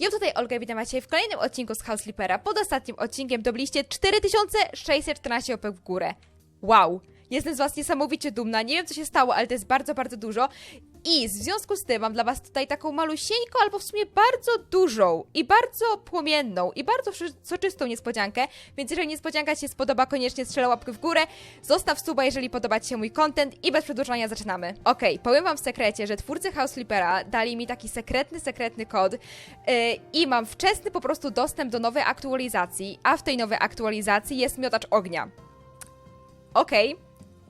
Ja tutaj Olga, witam dzisiaj w kolejnym odcinku z House Sleepera. Pod ostatnim odcinkiem dobiliście 4614 łapek w górę. Wow! Jestem z Was niesamowicie dumna. Nie wiem, co się stało, ale to jest bardzo, bardzo dużo. I w związku z tym mam dla Was tutaj taką malusieńką, albo w sumie bardzo dużą i bardzo płomienną i bardzo soczystą niespodziankę. Więc jeżeli niespodzianka Ci się spodoba, koniecznie strzelę łapkę w górę. Zostaw suba, jeżeli podoba Ci się mój content i bez przedłużania zaczynamy. Okej, powiem Wam w sekrecie, że twórcy House Sleepera dali mi taki sekretny, sekretny kod yy, i mam wczesny po prostu dostęp do nowej aktualizacji, a w tej nowej aktualizacji jest miotacz ognia. Okej,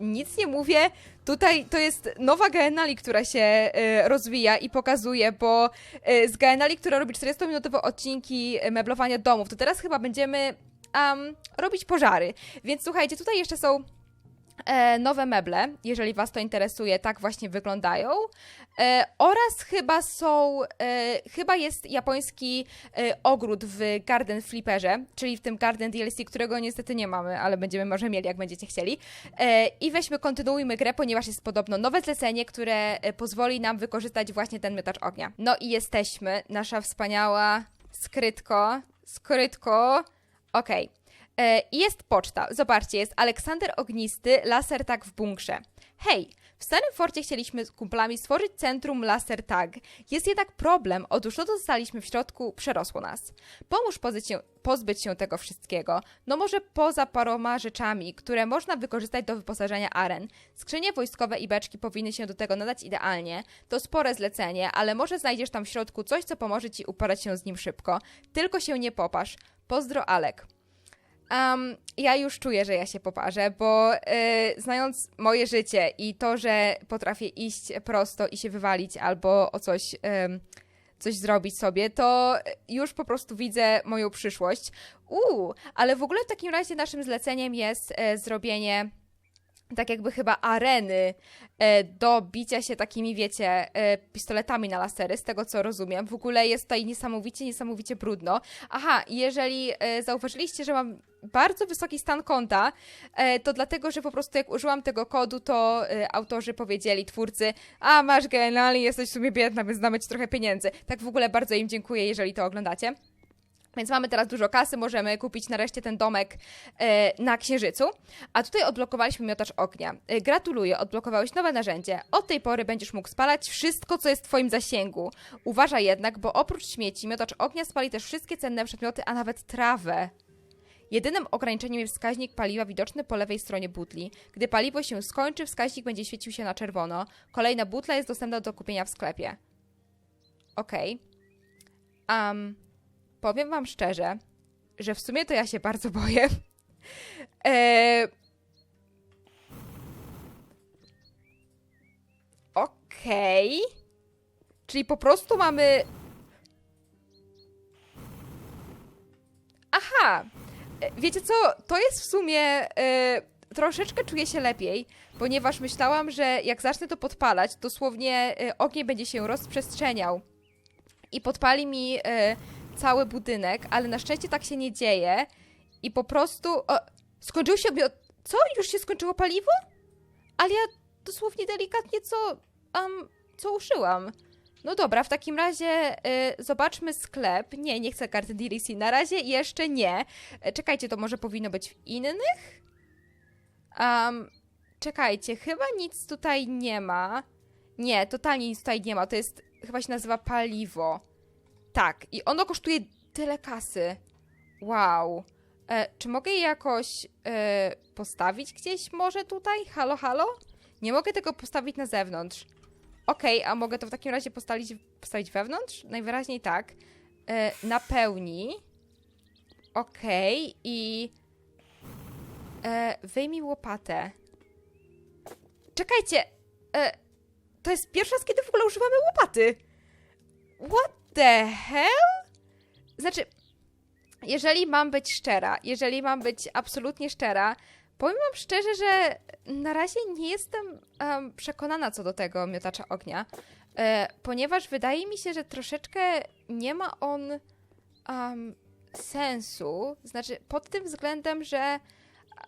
nic nie mówię. Tutaj to jest nowa Gaenali, która się y, rozwija i pokazuje, bo y, z Gaenali, która robi 40-minutowe odcinki y, meblowania domów, to teraz chyba będziemy am, robić pożary. Więc słuchajcie, tutaj jeszcze są nowe meble, jeżeli Was to interesuje, tak właśnie wyglądają. E, oraz chyba są, e, chyba jest japoński e, ogród w Garden Flipperze, czyli w tym Garden DLC, którego niestety nie mamy, ale będziemy może mieli, jak będziecie chcieli. E, I weźmy, kontynuujmy grę, ponieważ jest podobno nowe zlecenie, które e, pozwoli nam wykorzystać właśnie ten miotacz ognia. No i jesteśmy, nasza wspaniała skrytko, skrytko, okej. E, i Jest poczta. Zobaczcie, jest Aleksander Ognisty, laser tag w bunkrze. Hej, w Starym Forcie chcieliśmy z kumplami stworzyć centrum laser tag. Jest jednak problem, otóż to, co zostaliśmy w środku, przerosło nas. Pomóż pozbyć się, pozbyć się tego wszystkiego. No może poza paroma rzeczami, które można wykorzystać do wyposażenia aren. Skrzynie wojskowe i beczki powinny się do tego nadać idealnie. To spore zlecenie, ale może znajdziesz tam w środku coś, co pomoże ci uporać się z nim szybko. Tylko się nie popasz. Pozdro, Alek. Um, ja już czuję, że ja się poparzę, bo y, znając moje życie i to, że potrafię iść prosto i się wywalić albo o coś, ym, coś zrobić sobie, to już po prostu widzę moją przyszłość. Uuu, ale w ogóle w takim razie naszym zleceniem jest e, zrobienie tak jakby chyba areny e, do bicia się takimi, wiecie, e, pistoletami na lasery, z tego co rozumiem. W ogóle jest tutaj niesamowicie, niesamowicie brudno. Aha, jeżeli e, zauważyliście, że mam bardzo wysoki stan konta, to dlatego, że po prostu jak użyłam tego kodu, to autorzy powiedzieli, twórcy, a masz genialnie, jesteś w sumie biedna, więc damy ci trochę pieniędzy. Tak w ogóle bardzo im dziękuję, jeżeli to oglądacie. Więc mamy teraz dużo kasy, możemy kupić nareszcie ten domek e, na Księżycu. A tutaj odblokowaliśmy miotacz ognia. E, gratuluję, odblokowałeś nowe narzędzie. Od tej pory będziesz mógł spalać wszystko, co jest w twoim zasięgu. Uważaj jednak, bo oprócz śmieci miotacz ognia spali też wszystkie cenne przedmioty, a nawet trawę. Jedynym ograniczeniem jest wskaźnik paliwa widoczny po lewej stronie butli. Gdy paliwo się skończy, wskaźnik będzie świecił się na czerwono. Kolejna butla jest dostępna do kupienia w sklepie. Okej. Um, powiem wam szczerze, że w sumie to ja się bardzo boję. Eee... Okej. Czyli po prostu mamy. Aha. E, Wiecie co? To jest w sumie. E, troszeczkę czuję się lepiej, ponieważ myślałam, że jak zacznę to podpalać, dosłownie e, ogień będzie się rozprzestrzeniał i podpali mi cały budynek, ale na szczęście tak się nie dzieje i po prostu... O, skończył się... Co? Już się skończyło paliwo? Ale ja dosłownie delikatnie co... Um, co uszyłam. No dobra, w takim razie y, zobaczmy sklep. Nie, nie chcę karty DLC. Na razie jeszcze nie. E, Czekajcie, to może powinno być w innych? Um, czekajcie, chyba nic tutaj nie ma. Nie, totalnie nic tutaj nie ma. To jest, chyba się nazywa paliwo. Tak, i ono kosztuje tyle kasy. Wow. E, czy mogę je jakoś e, postawić gdzieś może tutaj? Halo, halo? Nie mogę tego postawić na zewnątrz. Okej, a mogę to w takim razie postawić, postawić wewnątrz? Najwyraźniej tak. E, napełni. Okej, i e, wyjmij łopatę. Czekajcie! E, to jest pierwszy raz, kiedy w ogóle używamy łopaty. What the hell? Znaczy, jeżeli mam być szczera, jeżeli mam być absolutnie szczera, powiem wam szczerze, że na razie nie jestem em, przekonana co do tego miotacza ognia, e, ponieważ wydaje mi się, że troszeczkę nie ma on em, sensu. Znaczy, pod tym względem, że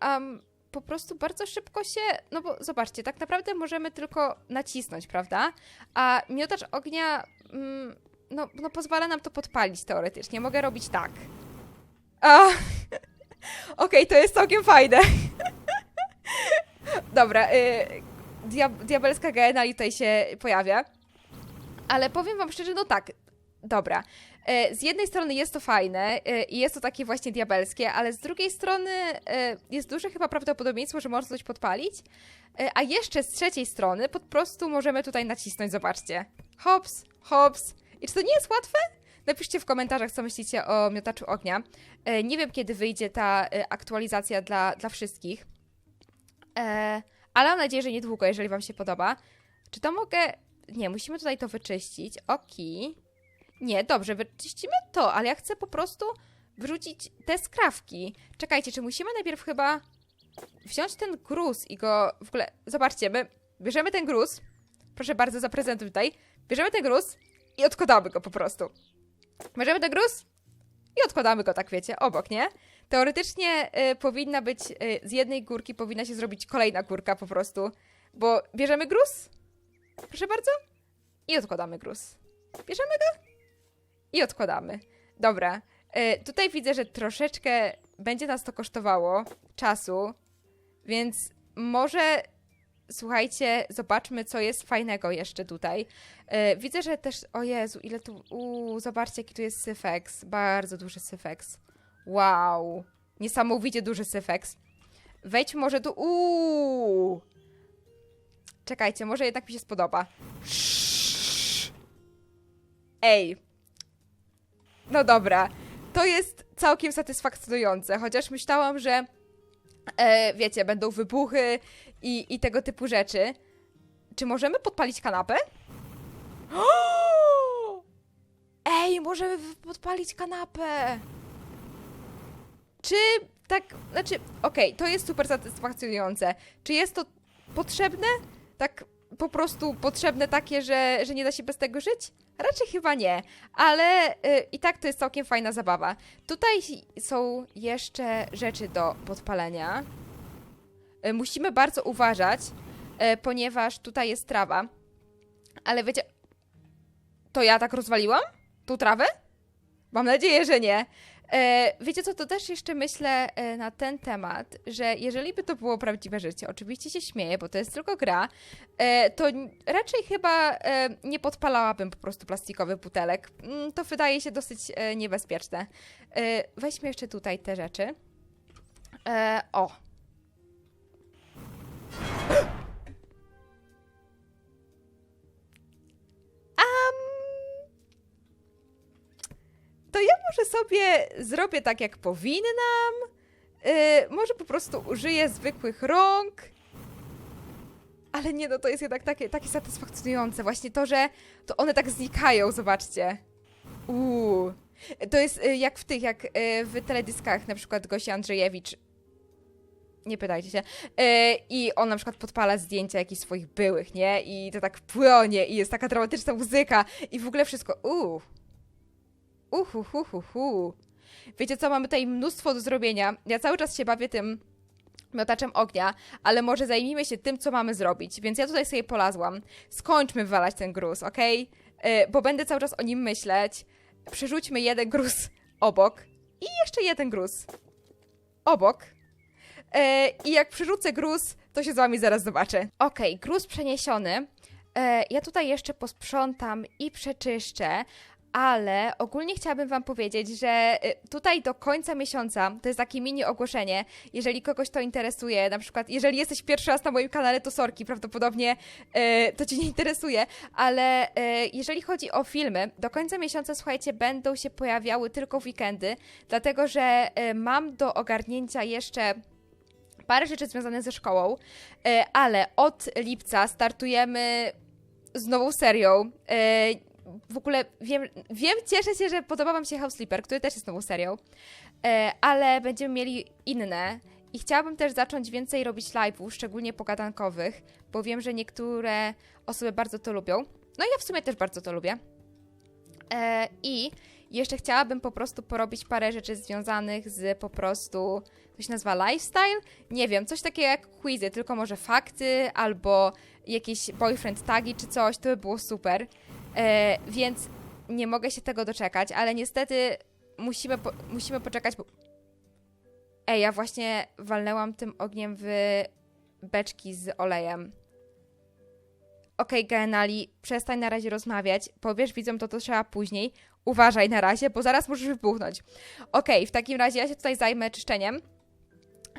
em, po prostu bardzo szybko się. No bo zobaczcie, tak naprawdę możemy tylko nacisnąć, prawda? A miotacz ognia. Mm, no, no pozwala nam to podpalić teoretycznie. Mogę robić tak. Okej, to jest całkiem fajne. Dobra, y, dia diabelska gena tutaj się pojawia. Ale powiem wam szczerze, no tak, dobra. E, Z jednej strony jest to fajne e, i jest to takie właśnie diabelskie, ale z drugiej strony e, jest duże chyba prawdopodobieństwo, że można coś podpalić. A jeszcze z trzeciej strony po prostu możemy tutaj nacisnąć, zobaczcie. Hops, hops. I czy to nie jest łatwe? Napiszcie w komentarzach, co myślicie o miotaczu ognia. E, Nie wiem, kiedy wyjdzie ta e, aktualizacja dla, dla wszystkich. E, ale mam nadzieję, że niedługo, jeżeli Wam się podoba. Czy to mogę. Nie, musimy tutaj to wyczyścić. Oki. Nie, dobrze, wyczyścimy to, ale ja chcę po prostu wrzucić te skrawki. Czekajcie, czy musimy najpierw chyba wziąć ten gruz i go w ogóle. Zobaczcie, my bierzemy ten gruz. Proszę bardzo, zaprezentuj tutaj. Bierzemy ten gruz i odkładamy go po prostu. Bierzemy ten gruz i odkładamy go, tak wiecie, obok, nie? Teoretycznie y, powinna być, y, z jednej górki powinna się zrobić kolejna górka po prostu, bo bierzemy gruz, proszę bardzo, i odkładamy gruz. Bierzemy go i odkładamy. Dobra, y, tutaj widzę, że troszeczkę będzie nas to kosztowało czasu, więc może, słuchajcie, zobaczmy, co jest fajnego jeszcze tutaj. Y, widzę, że też, o Jezu, ile tu, uuu, zobaczcie, jaki tu jest syfeks, bardzo duży syfeks. Wow. Niesamowicie duży syfeks. Wejdźmy może tu. Uuu. Czekajcie, może jednak mi się spodoba. Ej. No dobra. To jest całkiem satysfakcjonujące, chociaż myślałam, że e, wiecie, będą wybuchy i, i tego typu rzeczy. Czy możemy podpalić kanapę? Ej, możemy podpalić kanapę! Czy tak, znaczy, okej, to jest super satysfakcjonujące. Czy jest to potrzebne? Tak po prostu potrzebne takie, że, że nie da się bez tego żyć? Raczej chyba nie, ale y, i tak to jest całkiem fajna zabawa. Tutaj są jeszcze rzeczy do podpalenia. Y, musimy bardzo uważać, y, ponieważ tutaj jest trawa. Ale wiecie, to ja tak rozwaliłam? Tą trawę? Mam nadzieję, że nie. E, wiecie co, to też jeszcze myślę e, na ten temat, że jeżeli by to było prawdziwe życie, oczywiście się śmieję, bo to jest tylko gra, e, to raczej chyba nie podpalałabym po prostu plastikowych butelek. Mm, To wydaje się dosyć niebezpieczne. Weźmy jeszcze tutaj te rzeczy. O. sobie zrobię tak, jak powinnam. Yy, może po prostu użyję zwykłych rąk. Ale nie, no to jest jednak takie, takie satysfakcjonujące. Właśnie to, że to one tak znikają, zobaczcie. Uuu. To jest y, jak w tych, jak y, w teledyskach, na przykład Gosia Andrzejewicz. Nie pytajcie się. Y, I on na przykład podpala zdjęcia jakichś swoich byłych, nie? I to tak płonie i jest taka dramatyczna muzyka i w ogóle wszystko. Uuu. Uhuhuhuhu. Wiecie co, mamy tutaj mnóstwo do zrobienia. Ja cały czas się bawię tym miotaczem ognia, ale może zajmijmy się tym, co mamy zrobić. Więc ja tutaj sobie polazłam. Skończmy wywalać ten gruz, okej? Yy, Bo będę cały czas o nim myśleć. Przerzućmy jeden gruz obok i jeszcze jeden gruz obok. Yy, I jak przerzucę gruz, to się z wami zaraz zobaczę. Okej, gruz przeniesiony. E, Ja tutaj jeszcze posprzątam i przeczyszczę, ale ogólnie chciałabym Wam powiedzieć, że y, tutaj do końca miesiąca to jest takie mini ogłoszenie. Jeżeli kogoś to interesuje, na przykład, jeżeli jesteś pierwszy raz na moim kanale, to sorki, prawdopodobnie y, to Cię nie interesuje, ale y, jeżeli chodzi o filmy, do końca miesiąca, słuchajcie, będą się pojawiały tylko w weekendy, dlatego że mam do ogarnięcia jeszcze parę rzeczy związanych ze szkołą, ale od lipca startujemy z nową serią. W ogóle wiem, wiem, cieszę się, że podoba Wam się House Sleeper, który też jest nową serią, e, ale będziemy mieli inne. I chciałabym też zacząć więcej robić live'ów, szczególnie pogadankowych, bo wiem, że niektóre osoby bardzo to lubią. No i ja w sumie też bardzo to lubię. E, I jeszcze chciałabym po prostu porobić parę rzeczy związanych z po prostu, to się nazywa lifestyle? Nie wiem, coś takiego jak quizy, tylko może fakty albo jakieś boyfriend tagi czy coś, to by było super. E, więc nie mogę się tego doczekać, ale niestety musimy, po, musimy poczekać, bo... Ej, ja właśnie walnęłam tym ogniem w beczki z olejem. Okej, okay, Genali, przestań na razie rozmawiać. Powiesz widzom to, to trzeba później. Uważaj na razie, bo zaraz możesz wybuchnąć. Okej, okay, w takim razie ja się tutaj zajmę czyszczeniem.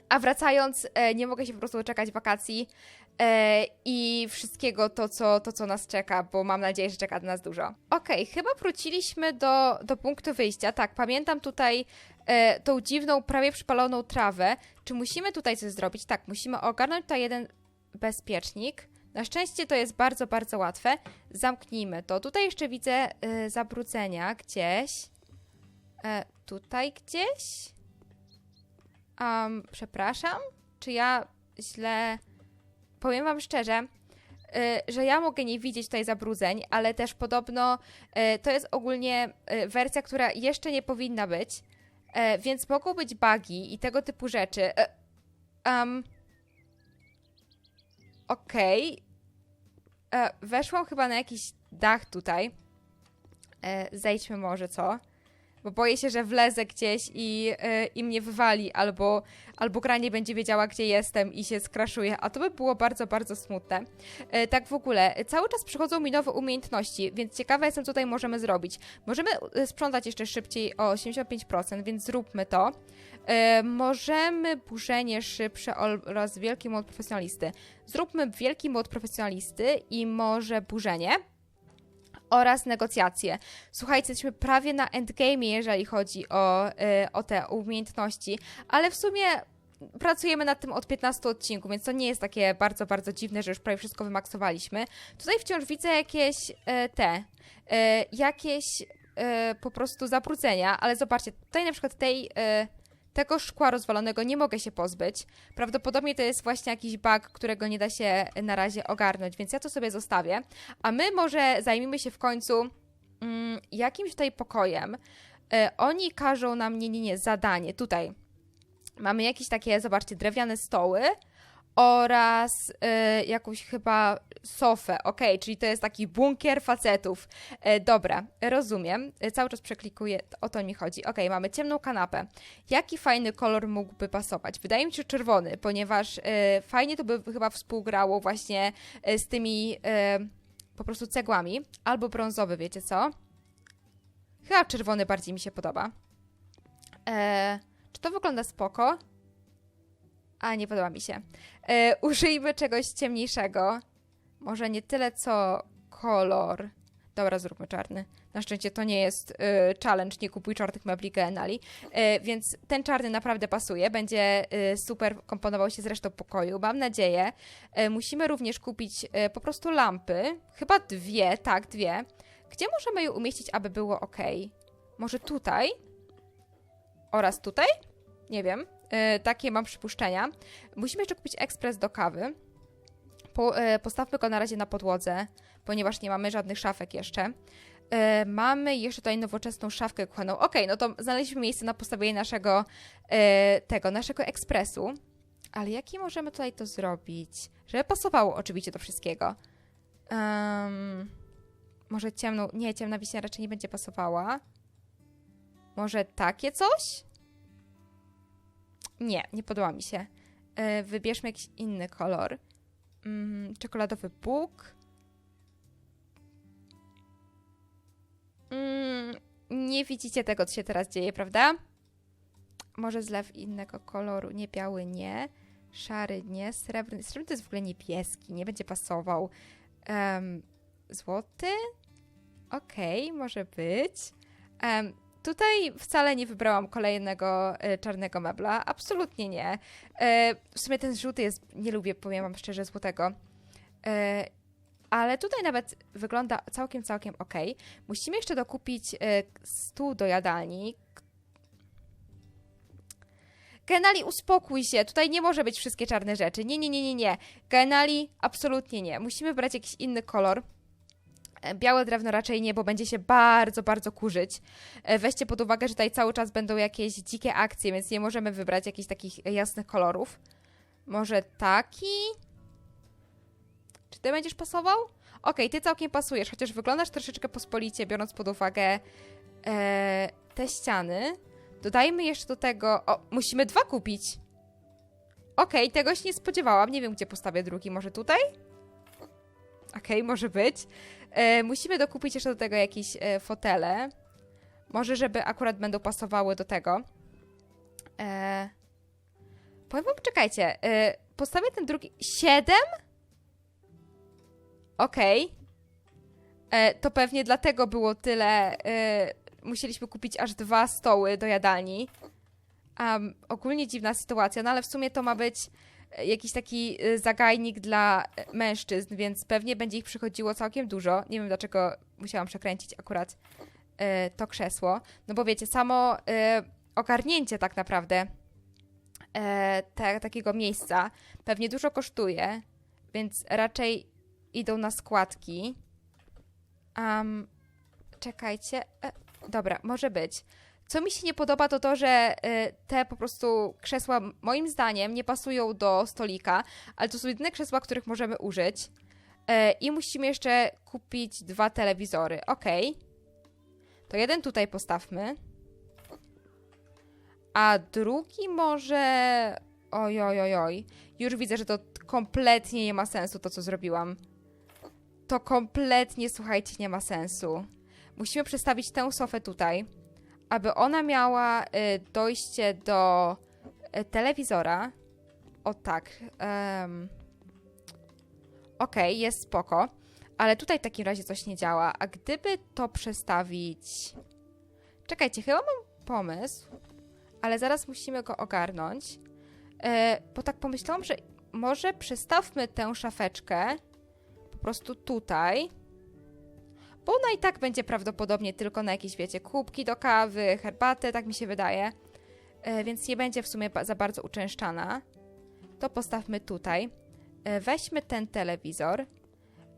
A wracając, e, nie mogę się po prostu doczekać wakacji i wszystkiego to co, to, co nas czeka, bo mam nadzieję, że czeka nas dużo. Okej, okay, chyba wróciliśmy do, do punktu wyjścia. Tak, pamiętam tutaj e, tą dziwną, prawie przypaloną trawę. Czy musimy tutaj coś zrobić? Tak, musimy ogarnąć tutaj jeden bezpiecznik. Na szczęście to jest bardzo, bardzo łatwe. Zamknijmy to. Tutaj jeszcze widzę y, zabrudzenia gdzieś. E, tutaj gdzieś? Um, przepraszam? Czy ja źle... Powiem wam szczerze, y, że ja mogę nie widzieć tutaj zabrudzeń, ale też podobno y, to jest ogólnie y, wersja, która jeszcze nie powinna być, więc mogą być bugi i tego typu rzeczy. Um, Okej. Okay. Weszłam chyba na jakiś dach tutaj. Zejdźmy może, co? Bo boję się, że wlezę gdzieś i, e, i mnie wywali, albo, albo gra nie będzie wiedziała, gdzie jestem i się skraszuje, a to by było bardzo, bardzo smutne. E, tak w ogóle, cały czas przychodzą mi nowe umiejętności, więc ciekawa jestem, co tutaj możemy zrobić. Możemy e, sprzątać jeszcze szybciej o 85%, więc zróbmy to. Możemy burzenie szybsze oraz wielki mod profesjonalisty. Zróbmy wielki mod profesjonalisty i może burzenie oraz negocjacje. Słuchajcie, jesteśmy prawie na endgame, jeżeli chodzi o, yy, o te umiejętności, ale w sumie pracujemy nad tym od 15 odcinków, więc to nie jest takie bardzo, bardzo dziwne, że już prawie wszystko wymaksowaliśmy. Tutaj wciąż widzę jakieś yy, te, yy, jakieś po prostu zabrudzenia, ale zobaczcie, tutaj na przykład tej tego szkła rozwalonego nie mogę się pozbyć. Prawdopodobnie to jest właśnie jakiś bug, którego nie da się na razie ogarnąć, więc ja to sobie zostawię. A my może zajmijmy się w końcu mm, jakimś tutaj pokojem. E, oni każą nam, nie, nie, nie, zadanie. Tutaj mamy jakieś takie, zobaczcie, drewniane stoły oraz y, jakąś chyba sofę, ok, czyli to jest taki bunkier facetów. E, dobra, rozumiem, e, cały czas przeklikuję, o to mi chodzi. Ok, mamy ciemną kanapę. Jaki fajny kolor mógłby pasować? Wydaje mi się czerwony, ponieważ e, fajnie to by chyba współgrało właśnie z tymi po prostu cegłami, albo brązowy, wiecie co? Chyba czerwony bardziej mi się podoba. Czy to wygląda spoko? A, nie podoba mi się. E, użyjmy czegoś ciemniejszego. Może nie tyle co kolor. Dobra, zróbmy czarny. Na szczęście to nie jest y, challenge, nie kupuj czarnych mebli Genali. Y, więc ten czarny naprawdę pasuje. Będzie y, super komponował się z resztą pokoju. Mam nadzieję. Y, musimy również kupić y, po prostu lampy. Chyba dwie, tak, dwie. Gdzie możemy je umieścić, aby było ok? Może tutaj? Oraz tutaj? Nie wiem. Y, takie mam przypuszczenia. Musimy jeszcze kupić ekspres do kawy. Po, e, postawmy go na razie na podłodze, ponieważ nie mamy żadnych szafek jeszcze. E, mamy jeszcze tutaj nowoczesną szafkę kuchenną. Ok, no to znaleźliśmy miejsce na postawienie naszego e, tego, naszego ekspresu. Ale jaki możemy tutaj to zrobić? Żeby pasowało oczywiście do wszystkiego. Um, może ciemną... Nie, ciemna wiśnia raczej nie będzie pasowała. Może takie coś? Nie, nie podoba mi się. E, wybierzmy jakiś inny kolor mm, czekoladowy Bóg. Mm, nie widzicie tego, co się teraz dzieje, prawda? Może zlew innego koloru, nie biały, nie. Szary, nie. Srebrny. Srebrny to jest w ogóle niebieski, nie będzie pasował. Um, złoty? Okej, okay, może być. Um, Tutaj wcale nie wybrałam kolejnego e, czarnego mebla. Absolutnie nie. E, w sumie ten żółty jest, nie lubię, powiem wam szczerze, złotego. E, ale tutaj nawet wygląda całkiem, całkiem ok. Musimy jeszcze dokupić stół do jadalni. Genali, uspokój się. Tutaj nie może być wszystkie czarne rzeczy. Nie, nie, nie, nie, nie. Genali, absolutnie nie. Musimy brać jakiś inny kolor. E, białe drewno raczej nie, bo będzie się bardzo, bardzo kurzyć. E, weźcie pod uwagę, że tutaj cały czas będą jakieś dzikie akcje, więc nie możemy wybrać jakichś takich jasnych kolorów. Może taki? Czy ty będziesz pasował? Okej, ty całkiem pasujesz, chociaż wyglądasz troszeczkę pospolicie, biorąc pod uwagę e, te ściany. Dodajmy jeszcze do tego... O, musimy dwa kupić. Okej, tego się nie spodziewałam. Nie wiem, gdzie postawię drugi. Może tutaj? Okej, może być. E, musimy dokupić jeszcze do tego jakieś e, fotele. Może, żeby akurat będą pasowały do tego. E, powiem wam, czekajcie. E, postawię ten drugi... Siedem? Okej. E, To pewnie dlatego było tyle. e, Musieliśmy kupić aż dwa stoły do jadalni. Um, ogólnie dziwna sytuacja, no ale w sumie to ma być jakiś taki e, zagajnik dla e, mężczyzn, więc pewnie będzie ich przychodziło całkiem dużo. Nie wiem dlaczego musiałam przekręcić akurat e, to krzesło. No bo wiecie, samo e, ogarnięcie tak naprawdę e, te, takiego miejsca pewnie dużo kosztuje, więc raczej idą na składki. Um, czekajcie. E, dobra, może być. Co mi się nie podoba, to to, że e, te po prostu krzesła, moim zdaniem, nie pasują do stolika, ale to są jedyne krzesła, których możemy użyć. E, I musimy jeszcze kupić dwa telewizory. Okej. To jeden tutaj postawmy. A drugi może. Oj, oj, oj, oj. Już widzę, że to kompletnie nie ma sensu, to co zrobiłam. To kompletnie, słuchajcie, nie ma sensu. Musimy przestawić tę sofę tutaj, aby ona miała y, dojście do y, telewizora. O tak. Um. Okej, jest spoko. Ale tutaj w takim razie coś nie działa. A gdyby to przestawić. Czekajcie, chyba mam pomysł, ale zaraz musimy go ogarnąć. E, bo tak pomyślałam, że może przestawmy tę szafeczkę po prostu tutaj. Bo ona i tak będzie prawdopodobnie tylko na jakieś, wiecie, kubki do kawy, herbatę, tak mi się wydaje. E, więc nie będzie w sumie za bardzo uczęszczana. To postawmy tutaj. E, weźmy ten telewizor.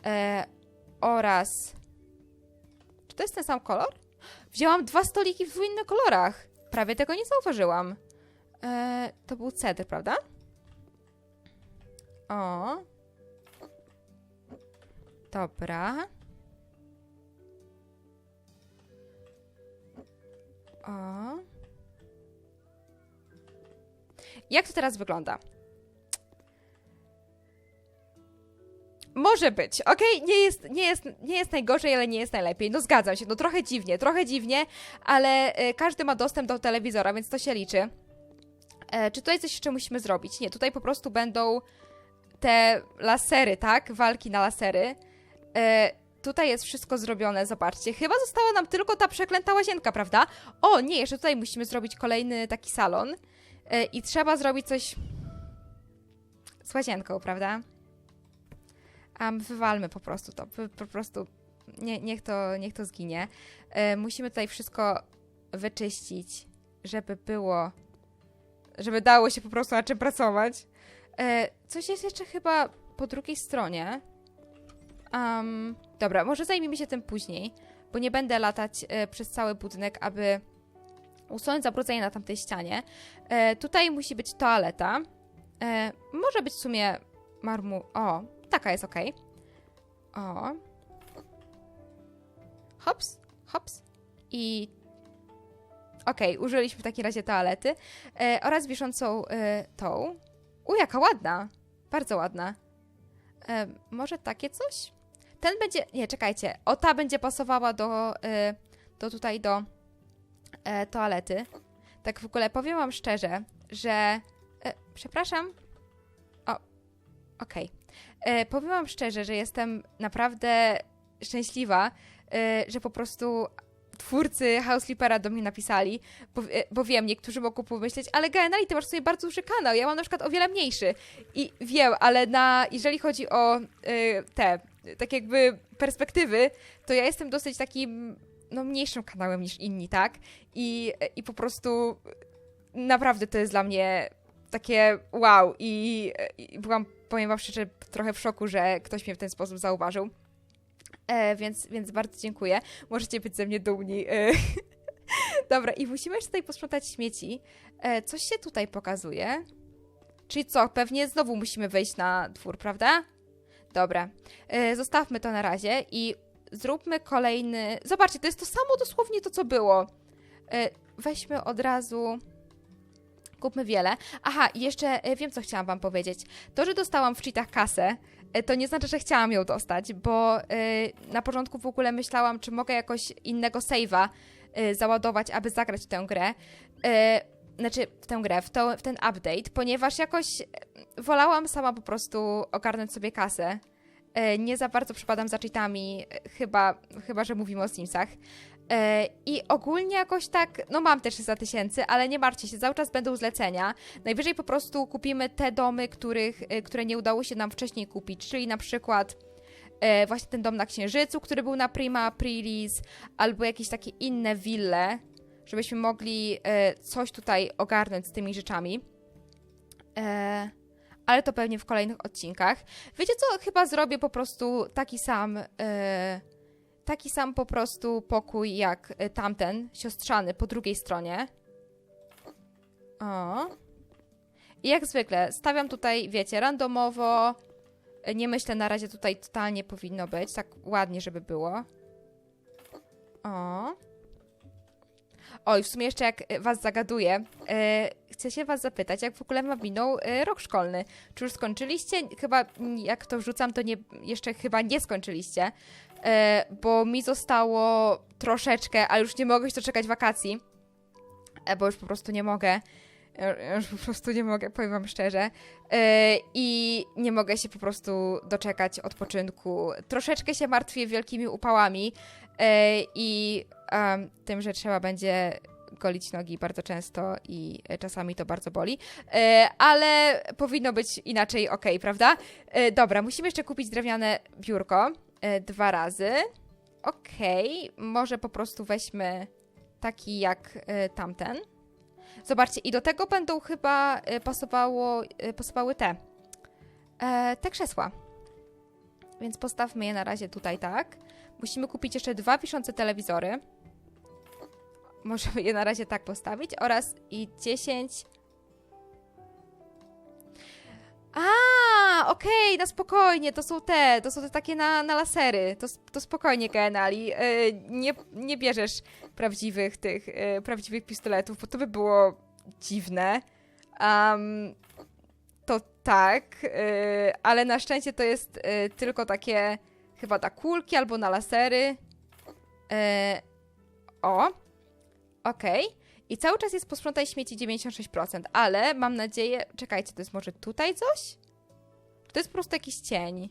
E, oraz. Czy to jest ten sam kolor? Wzięłam dwa stoliki w innych kolorach. Prawie tego nie zauważyłam. E, to był cedr, prawda? O. Dobra. O. Jak to teraz wygląda? Może być, okej? Nie, jest, nie, jest, nie jest najgorzej, ale nie jest najlepiej. No zgadzam się, no trochę dziwnie, trochę dziwnie, ale e, każdy ma dostęp do telewizora, więc to się liczy. E, czy tutaj coś jeszcze musimy zrobić? Nie, tutaj po prostu będą te lasery, tak? Walki na lasery. E, tutaj jest wszystko zrobione, zobaczcie. Chyba została nam tylko ta przeklęta łazienka, prawda? O, nie, jeszcze tutaj musimy zrobić kolejny taki salon. E, I trzeba zrobić coś z łazienką, prawda? A wywalmy po prostu to. Po prostu nie, niech, to, niech to zginie. E, musimy tutaj wszystko wyczyścić, żeby było. Żeby dało się po prostu na czym pracować. E, coś jest jeszcze chyba po drugiej stronie. Um, dobra, może zajmijmy się tym później, bo nie będę latać e, przez cały budynek, aby usunąć zabrudzenie na tamtej ścianie. E, tutaj musi być toaleta. E, może być w sumie marmu... O, taka jest ok. O. Hops, hops. I. Okej, użyliśmy w takim razie toalety. Oraz wiszącą e, tą. U, jaka ładna. Bardzo ładna. Może takie coś? Ten będzie. Nie, czekajcie. O, ta będzie pasowała do. E, do tutaj, do e, toalety. Tak w ogóle powiem Wam szczerze, że. E, przepraszam. O, okej. E, powiem Wam szczerze, że jestem naprawdę szczęśliwa, że po prostu twórcy House Sleepera do mnie napisali, bo, bo wiem, niektórzy mogą pomyśleć, ale generalnie ty masz sobie bardzo duży kanał, ja mam na przykład o wiele mniejszy. I wiem, ale na, jeżeli chodzi o e, te, tak jakby perspektywy, to ja jestem dosyć takim, no mniejszym kanałem niż inni, tak? I, i po prostu naprawdę to jest dla mnie takie wow i, i byłam, powiem wam szczerze, trochę w szoku, że ktoś mnie w ten sposób zauważył. E, więc, więc bardzo dziękuję. Możecie być ze mnie dumni. E, Dobra, i musimy jeszcze tutaj posprzątać śmieci. E, coś się tutaj pokazuje. Czyli co, pewnie znowu musimy wejść na dwór, prawda? Dobra. E, zostawmy to na razie i zróbmy kolejny. Zobaczcie, to jest to samo dosłownie to, co było. E, weźmy od razu. Kupmy wiele. Aha, jeszcze e, wiem, co chciałam Wam powiedzieć. To, że dostałam w cheatach kasę, to nie znaczy, że chciałam ją dostać, bo na początku w ogóle myślałam, czy mogę jakoś innego save'a załadować, aby zagrać tę grę. Znaczy, w tę grę, w, to, w ten update, ponieważ jakoś e, wolałam sama po prostu ogarnąć sobie kasę. E, Nie za bardzo przypadam za cheatami, e, chyba, chyba że mówimy o Simsach. I ogólnie jakoś tak, no mam też za tysięcy, ale nie martwcie się, cały czas będą zlecenia. Najwyżej po prostu kupimy te domy, których, które nie udało się nam wcześniej kupić, czyli na przykład właśnie ten dom na Księżycu, który był na Prima Aprilis, albo jakieś takie inne wille, żebyśmy mogli e, coś tutaj ogarnąć z tymi rzeczami. E, ale to pewnie w kolejnych odcinkach. Wiecie co? Chyba zrobię po prostu taki sam. E, taki sam po prostu pokój jak tamten, siostrzany, po drugiej stronie. O. I jak zwykle, stawiam tutaj, wiecie, randomowo. Nie myślę na razie tutaj totalnie powinno być, tak ładnie, żeby było. O. Oj, w sumie jeszcze jak e, was zagaduję, e, chcę się was zapytać, jak w ogóle ma minął e, rok szkolny. Czy już skończyliście? Chyba, jak to wrzucam, to nie, jeszcze chyba nie skończyliście, bo mi zostało troszeczkę, ale już nie mogę się doczekać wakacji, bo już po prostu nie mogę. Ja Już po prostu nie mogę, powiem wam szczerze. E, I nie mogę się po prostu doczekać odpoczynku. Troszeczkę się martwię wielkimi upałami e, i tym, że trzeba będzie golić nogi bardzo często i czasami to bardzo boli. E, ale powinno być inaczej ok, prawda? Dobra, musimy jeszcze kupić drewniane biurko dwa razy. Okej, może po prostu weźmy taki jak tamten. Zobaczcie, i do tego będą chyba e, pasowało, e, pasowały te, e, te krzesła. Więc postawmy je na razie tutaj tak. Musimy kupić jeszcze dwa wiszące telewizory. Możemy je na razie tak postawić. Oraz i 10. A, okej, na spokojnie, to są te, to są te takie na, na lasery. To, to spokojnie, Kenali. Yy, nie, nie bierzesz prawdziwych tych, yy, prawdziwych pistoletów, bo to by było dziwne. To tak, yy, ale na szczęście to jest tylko takie chyba na kulki albo na lasery. Yy, o, okej. I cały czas jest posprzątaj śmieci 96%, ale mam nadzieję... Czekajcie, to jest może tutaj coś? To jest po prostu jakiś cień?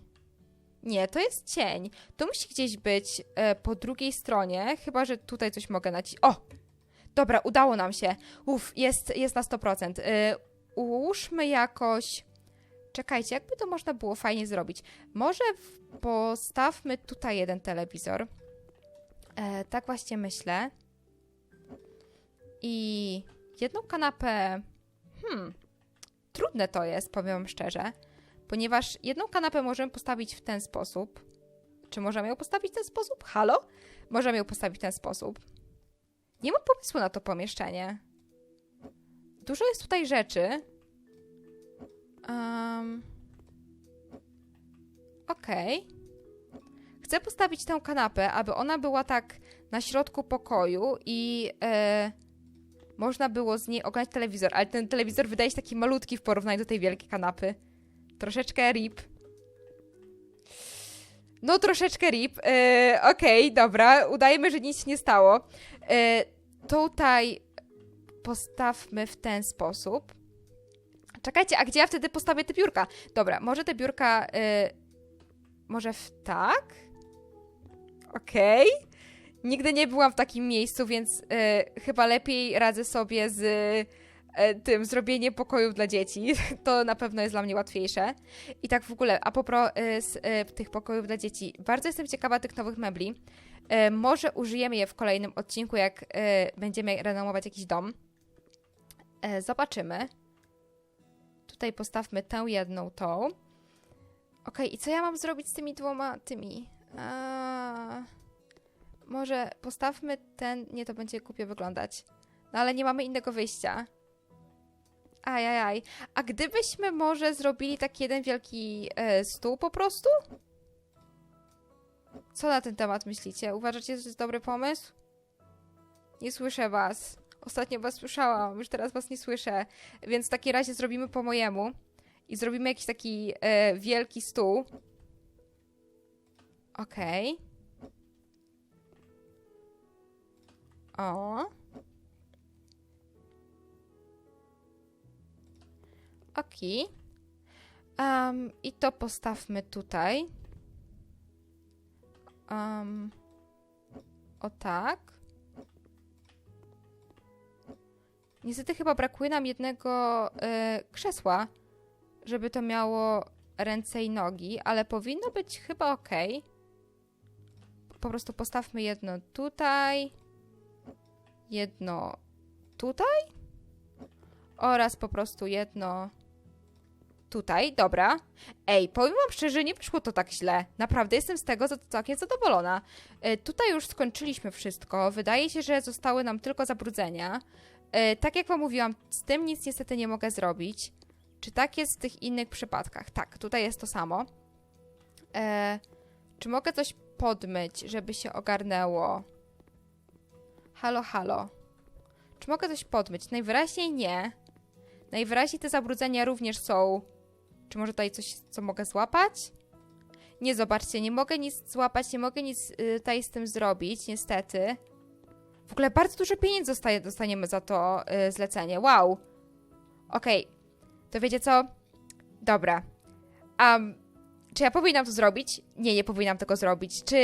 Nie, to jest cień. To musi gdzieś być e, po drugiej stronie, chyba, że tutaj coś mogę nacisnąć. O! Dobra, udało nam się. Uff, jest, jest na 100%. E, ułóżmy jakoś... Czekajcie, jakby to można było fajnie zrobić. Może postawmy tutaj jeden telewizor. E, tak właśnie myślę. I jedną kanapę. Hmm. Trudne to jest, powiem wam szczerze. Ponieważ jedną kanapę możemy postawić w ten sposób. Czy możemy ją postawić w ten sposób? Halo? Możemy ją postawić w ten sposób. Nie mam pomysłu na to pomieszczenie. Dużo jest tutaj rzeczy. Um, Okej. Chcę postawić tę kanapę, aby ona była tak na środku pokoju i e, można było z niej oglądać telewizor, ale ten telewizor wydaje się taki malutki w porównaniu do tej wielkiej kanapy. Troszeczkę rip. No, troszeczkę rip. E, Okej, dobra, udajemy, że nic się nie stało. E, tutaj postawmy w ten sposób. Czekajcie, a gdzie ja wtedy postawię te biurka? Dobra, może te biurka. E, może w tak? Okej. Nigdy nie byłam w takim miejscu, więc e, chyba lepiej radzę sobie z e, tym zrobieniem pokoju dla dzieci. To na pewno jest dla mnie łatwiejsze. I tak w ogóle, a propos e, tych pokojów dla dzieci, bardzo jestem ciekawa tych nowych mebli. Może użyjemy je w kolejnym odcinku, jak będziemy renowować jakiś dom. Zobaczymy. Tutaj postawmy tę jedną, tą. Okej, i co ja mam zrobić z tymi dwoma tymi? A... Może postawmy ten. Nie, to będzie głupio wyglądać. No ale nie mamy innego wyjścia. Ajajaj. A gdybyśmy może zrobili taki jeden wielki e, stół po prostu? Co na ten temat myślicie? Uważacie, że to jest dobry pomysł? Nie słyszę was. Ostatnio was słyszałam, już teraz was nie słyszę. Więc w takim razie zrobimy po mojemu. I zrobimy jakiś taki e, wielki stół. Okej. O. Okej. Um, I to postawmy tutaj. Um, o tak. Niestety chyba brakuje nam jednego e, krzesła, żeby to miało ręce i nogi, ale powinno być chyba ok. Po prostu postawmy jedno tutaj, jedno tutaj oraz po prostu jedno tutaj. Dobra. Ej, powiem wam szczerze, nie wyszło to tak źle. Naprawdę jestem z tego całkiem zadowolona. E, tutaj już skończyliśmy wszystko. Wydaje się, że zostały nam tylko zabrudzenia. E, tak jak wam mówiłam, z tym nic niestety nie mogę zrobić. Czy tak jest w tych innych przypadkach? Tak, tutaj jest to samo. E, czy mogę coś podmyć, żeby się ogarnęło? Halo, halo. Czy mogę coś podmyć? Najwyraźniej nie. Najwyraźniej te zabrudzenia również są. Czy może tutaj coś, co mogę złapać? Nie, zobaczcie, nie mogę nic złapać, nie mogę nic y, tutaj z tym zrobić, niestety. W ogóle bardzo dużo pieniędzy dostaje, dostaniemy za to y, zlecenie. Wow. Okej. To wiecie co? Dobra. Um, czy ja powinnam to zrobić? Nie, nie powinnam tego zrobić. Czy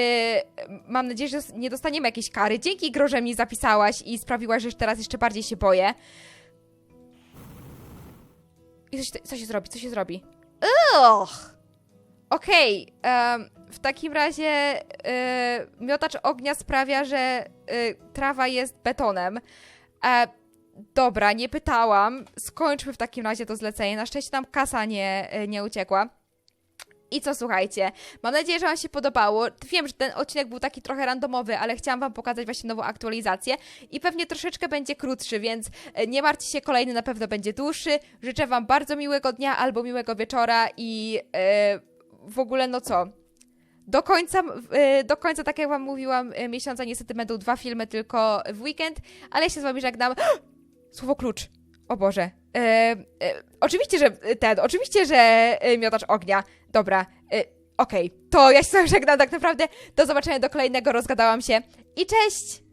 mam nadzieję, że nie dostaniemy jakiejś kary? Dzięki Gro, że mi zapisałaś i sprawiłaś, że teraz jeszcze bardziej się boję. I coś, co się zrobi? Co się zrobi? Ugh! Okej, em, w takim razie y, miotacz ognia sprawia, że y, trawa jest betonem. E, dobra, nie pytałam. Skończmy w takim razie to zlecenie. Na szczęście nam kasa nie, y, nie uciekła. I co, słuchajcie, mam nadzieję, że Wam się podobało. Wiem, że ten odcinek był taki trochę randomowy, ale chciałam Wam pokazać właśnie nową aktualizację i pewnie troszeczkę będzie krótszy, więc e, nie martwcie się, kolejny na pewno będzie dłuższy. Życzę Wam bardzo miłego dnia albo miłego wieczora i e, w ogóle, no co, do końca, e, do końca, tak jak Wam mówiłam, miesiąca niestety będą dwa filmy tylko w weekend, ale ja się z Wami żegnam. Słowo klucz. O Boże. E, e, oczywiście, że ten, oczywiście, że miotacz ognia. Dobra, e, okej. To ja się żegnam tak naprawdę. Do zobaczenia do kolejnego, rozgadałam się. I cześć!